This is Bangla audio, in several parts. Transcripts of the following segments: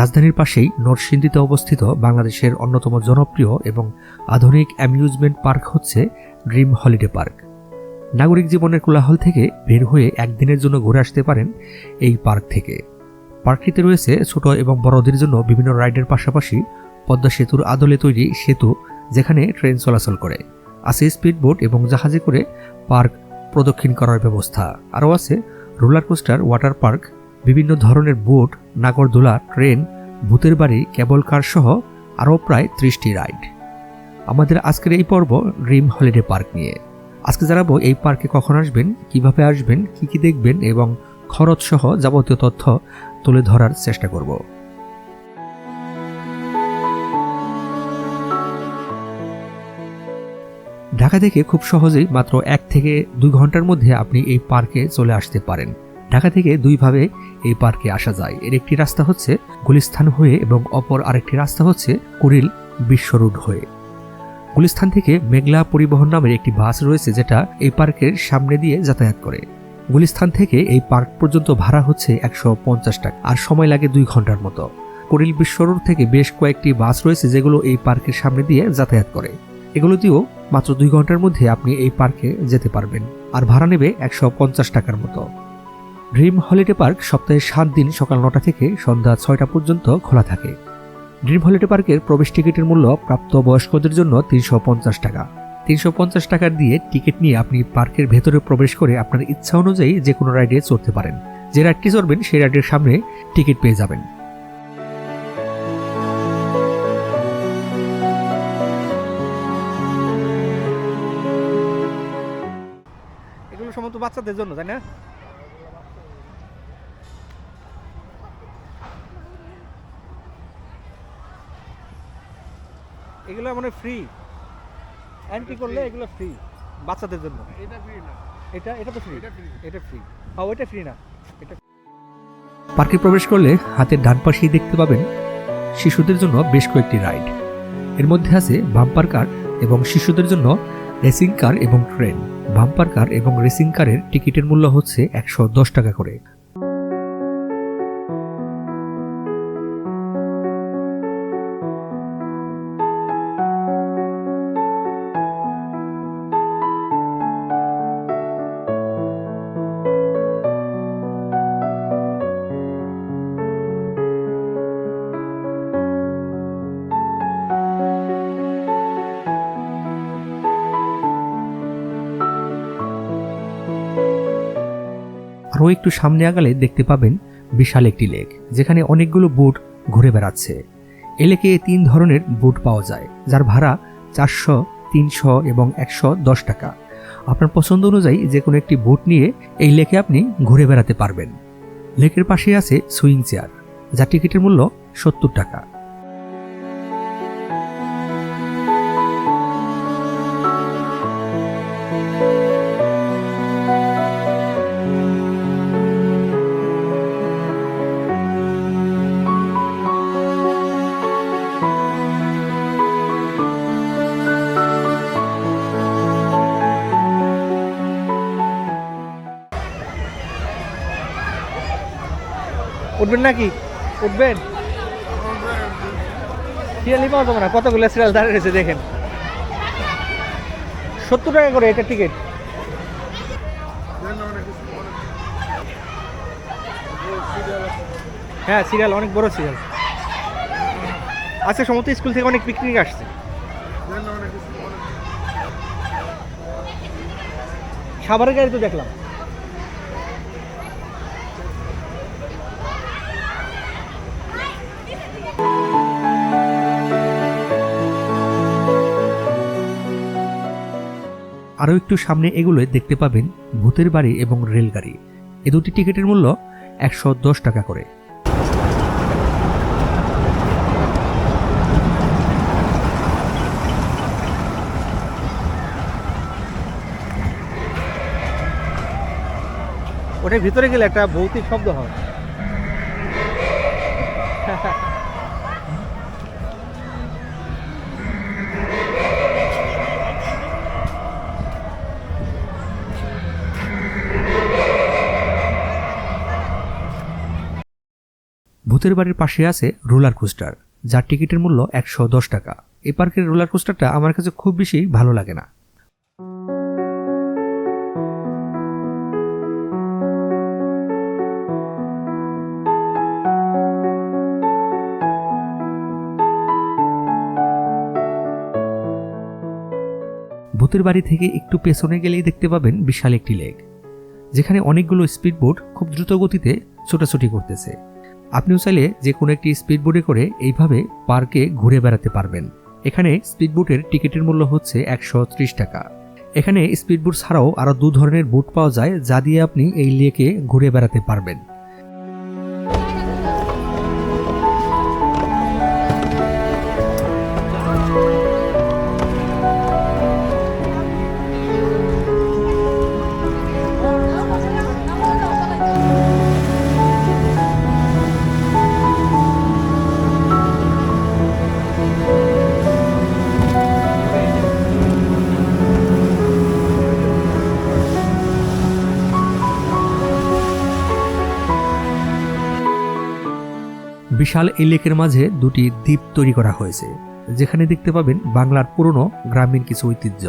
রাজধানীর পাশেই নরসিংদীতে অবস্থিত বাংলাদেশের অন্যতম জনপ্রিয় এবং আধুনিক অ্যামিউজমেন্ট পার্ক হচ্ছে ড্রিম হলিডে পার্ক। নাগরিক জীবনের কোলাহল থেকে বের হয়ে একদিনের জন্য ঘুরে আসতে পারেন এই পার্ক থেকে। পার্কটিতে রয়েছে ছোট এবং বড়দের জন্য বিভিন্ন রাইডের পাশাপাশি পদ্মা সেতুর আদলে তৈরি সেতু, যেখানে ট্রেন চলাচল করে। আছে স্পিড বোট এবং জাহাজে করে পার্ক প্রদক্ষিণ করার ব্যবস্থা। আরও আছে রোলার কোস্টার, ওয়াটার পার্ক বিভিন্ন ধরনের বোট, নাগরদোলা, ট্রেন, ভূতের বাড়ি, কেবল কার সহ আরও প্রায় ত্রিশটি রাইড। আমাদের আজকের এই পর্ব ড্রিম হলিডে পার্ক নিয়ে। আজকে জানাব এই পার্কে কখন আসবেন, কীভাবে আসবেন, কি কি দেখবেন এবং খরচ সহ যাবতীয় তথ্য তুলে ধরার চেষ্টা করব। ঢাকা থেকে খুব সহজেই মাত্র এক থেকে দুই ঘণ্টার মধ্যে আপনি এই পার্কে চলে আসতে পারেন। ঢাকা থেকে দুইভাবে এই পার্কে আসা যায়। এর একটি রাস্তা হচ্ছে গুলিস্থান হয়ে এবং অপর আরেকটি রাস্তা হচ্ছে কুড়িল বিশ্ব রোড হয়ে। গুলিস্থান থেকে মেঘলা পরিবহন নামের একটি বাস রয়েছে যেটা এই পার্কের সামনে দিয়ে যাতায়াত করে। গুলিস্থান থেকে এই পার্ক পর্যন্ত ভাড়া হচ্ছে একশো পঞ্চাশ টাকা, আর সময় লাগে দুই ঘণ্টার মতো। কুড়িল বিশ্ব রোড থেকে বেশ কয়েকটি বাস রয়েছে যেগুলো এই পার্কের সামনে দিয়ে যাতায়াত করে। এগুলোতেও মাত্র দুই ঘণ্টার মধ্যে আপনি এই পার্কে যেতে পারবেন, আর ভাড়া নেবে একশো পঞ্চাশ টাকার মতো। ড্রিম হলিডে পার্ক সপ্তাহে সাত দিন সকাল নটা থেকে সন্ধ্যা ছয়টা পর্যন্ত খোলা থাকে। ড্রিম হলিডে পার্কের প্রবেশ টিকিটের মূল্য প্রাপ্ত বয়স্কদের জন্য তিনশো পঞ্চাশ টাকা। তিনশো পঞ্চাশ টাকা দিয়ে টিকিট নিয়ে আপনি পার্কের ভেতরে প্রবেশ করে আপনার ইচ্ছা অনুযায়ী যে কোনো রাইডে চড়তে পারেন। যে রাইডটি চড়বেন সেই রাইডের সামনে টিকিট পেয়ে যাবেন। এগুলো সম্ভবত বাচ্চাদের জন্য, তাই না? এগুলো মানে ফ্রি এন্ট্রি করলে এগুলো ফ্রি বাচ্চাদের জন্য। এটা ফ্রি না। এটা এটা তো ফ্রি এটা ফ্রি এটা ফ্রি হ্যাঁ ওইটা ফ্রি না। এটা পার্কে প্রবেশ করলে হাতের ডান পাশেই দেখতে পাবেন শিশুদের জন্য বেশ কয়েকটি রাইড। এর মধ্যে আছে বাম্পার কার এবং শিশুদের জন্য রেসিং কার এবং ট্রেন। বাম্পার কার এবং রেসিং কারের টিকিটের মূল্য হচ্ছে একশো দশ টাকা করে। আরও একটু সামনে আগালে দেখতে পাবেন বিশাল একটি লেক, যেখানে অনেকগুলো বোট ঘুরে বেড়াচ্ছে। এ লেকে তিন ধরনের বোট পাওয়া যায়, যার ভাড়া চারশো, তিনশো এবং একশো দশ টাকা। আপনার পছন্দ অনুযায়ী যে কোনো একটি বোট নিয়ে এই লেকে আপনি ঘুরে বেড়াতে পারবেন। লেকের পাশে আছে সুইং চেয়ার, যার টিকিটের মূল্য সত্তর টাকা। উঠবেন নাকি? উঠবেন? সিরিয়ালি পাওয়া যাবে না কতগুলো সিরিয়াল দাঁড়িয়ে রয়েছে দেখেন। সত্তর টাকা করে এটা টিকিট হ্যাঁ সিরিয়াল, অনেক বড় সিরিয়াল। আজকে সমস্ত স্কুল থেকে অনেক পিকনিক আসছে। সাভারের গাড়ি তো দেখলাম। আরও একটু সামনে এগুলোয় দেখতে পাবেন ভূতের বাড়ি এবং রেলগাড়ি। এ দুটি টিকিটের মূল্য একশো দশ টাকা করে। ওটার ভিতরে গেলে একটা ভৌতিক শব্দ হয়। ভূতের বাড়ির পাশে আছে রোলার কোস্টার, যার টিকিটের মূল্য একশো দশ টাকা। এই পার্কের রোলার কোস্টারটা আমার কাছে খুব বেশি ভালো লাগে না। ভূতের বাড়ি থেকে একটু পেছনে গেলেই দেখতে পাবেন বিশাল একটি লেক, যেখানে অনেকগুলো স্পিডবোট খুব দ্রুত গতিতে ছোটাছুটি করতেছে। আপনিও চাইলে যে কোনো একটি স্পিডবোটে করে এইভাবে পার্কে ঘুরে বেড়াতে পারবেন। এখানে স্পিডবোটের টিকিটের মূল্য হচ্ছে একশো ত্রিশ টাকা। এখানে স্পিডবোট ছাড়াও আরও দু ধরনের বুট পাওয়া যায়, যা দিয়ে আপনি এই লেকে ঘুরে বেড়াতে পারবেন। বিশাল এই লেকের মাঝে দুটি দ্বীপ তৈরি করা হয়েছে, যেখানে দেখতে পাবেন বাংলার পুরনো গ্রামীণ কিছু ঐতিহ্য।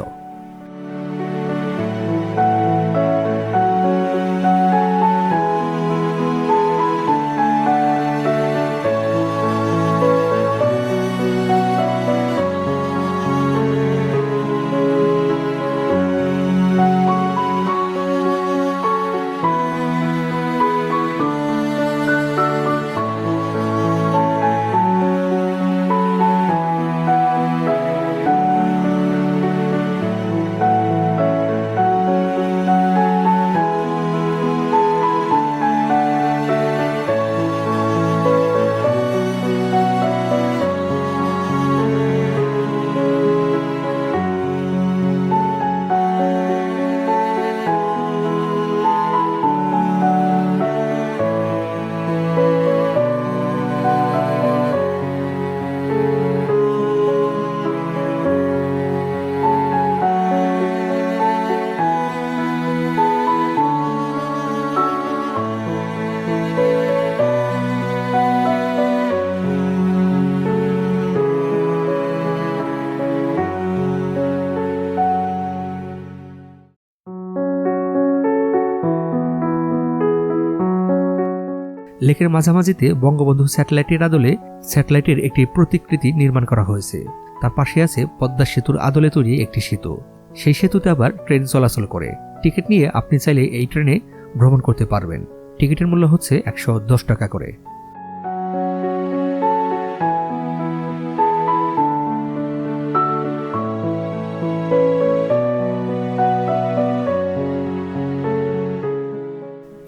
লেকের মাঝামাঝিতে বঙ্গবন্ধু স্যাটেলাইটের আদলে স্যাটেলাইটের একটি প্রতিকৃতি নির্মাণ করা হয়েছে। তার পাশে আছে পদ্মা সেতুর আদলে তৈরি একটি সেতু। সেই সেতুতে আবার ট্রেন চলাচল করে। টিকিট নিয়ে আপনি চাইলে এই ট্রেনে ভ্রমণ করতে পারবেন। টিকিটের মূল্য হচ্ছে একশো দশ টাকা করে।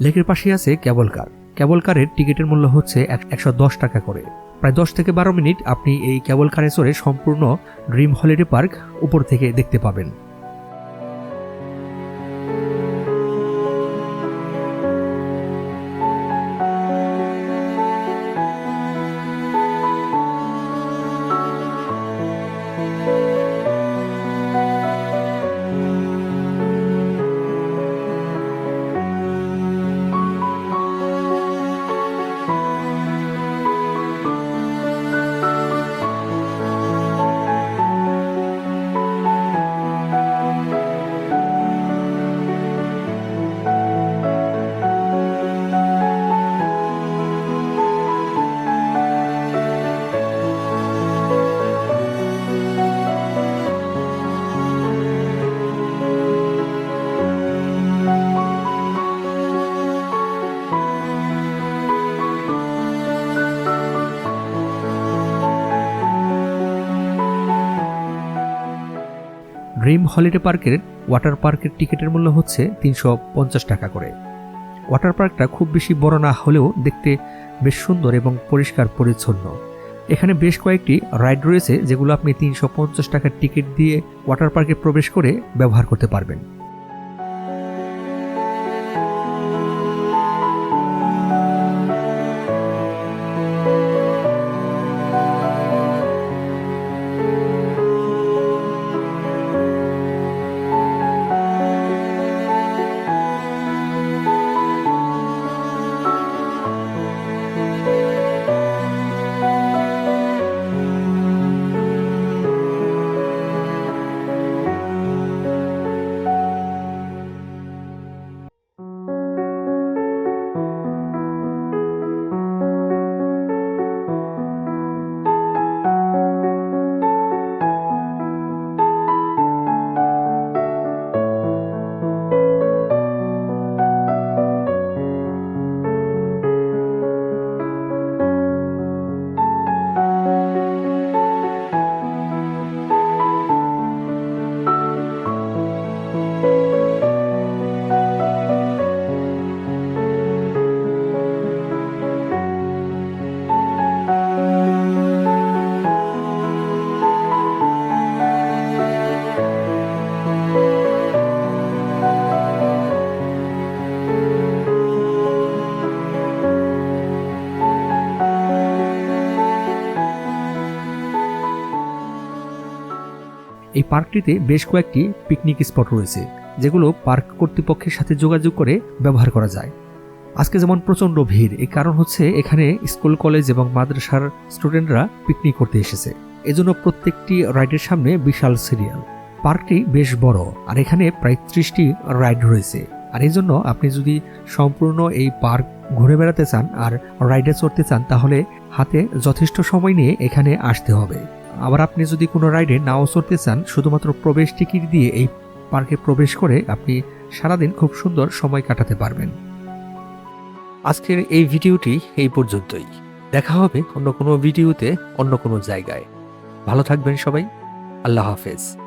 লেকের পাশে আছে কেবল কার। কেবল কারের টিকিটের মূল্য হচ্ছে একশো দশ টাকা করে। প্রায় দশ থেকে বারো মিনিট আপনি এই কেবল কারে চড়ে সম্পূর্ণ ড্রিম হলিডে পার্ক উপর থেকে দেখতে পাবেন। ড্রিম হলিডে পার্কের ওয়াটার পার্কের টিকিটের মূল্য হচ্ছে তিনশো পঞ্চাশ টাকা করে। ওয়াটার পার্কটা খুব বেশি বড় না হলেও দেখতে বেশ সুন্দর এবং পরিষ্কার পরিচ্ছন্ন। এখানে বেশ কয়েকটি রাইড রয়েছে যেগুলো আপনি তিনশো পঞ্চাশ টাকার টিকিট দিয়ে ওয়াটার পার্কে প্রবেশ করে ব্যবহার করতে পারবেন। পার্কটিতে বেশ কয়েকটি পিকনিক স্পট রয়েছে, যেগুলো পার্ক কর্তৃপক্ষের সাথে যোগাযোগ করে ব্যবহার করা যায়। আজকে যেমন প্রচণ্ড ভিড় এই কারণ হচ্ছে এখানে স্কুল, কলেজ এবং মাদ্রাসার স্টুডেন্টরা পিকনিক করতে এসেছে। এজন্য প্রত্যেকটি রাইডের সামনে বিশাল সিরিয়াল। পার্কটি বেশ বড়, আর এখানে প্রায় ত্রিশটি রাইড রয়েছে। আর এই জন্য আপনি যদি সম্পূর্ণ এই পার্ক ঘুরে বেড়াতে চান আর রাইডে চড়তে চান, তাহলে হাতে যথেষ্ট সময় নিয়ে এখানে আসতে হবে। আবার আপনি যদি কোনো রাইডে নাও চড়তে চান, শুধুমাত্র প্রবেশ টিকিট দিয়ে এই পার্কে প্রবেশ করে আপনি সারাদিন খুব সুন্দর সময় কাটাতে পারবেন। আজকের এই ভিডিওটি এই পর্যন্তই। দেখা হবে অন্য কোনো ভিডিওতে অন্য কোনো জায়গায়। ভালো থাকবেন সবাই। আল্লাহ হাফেজ।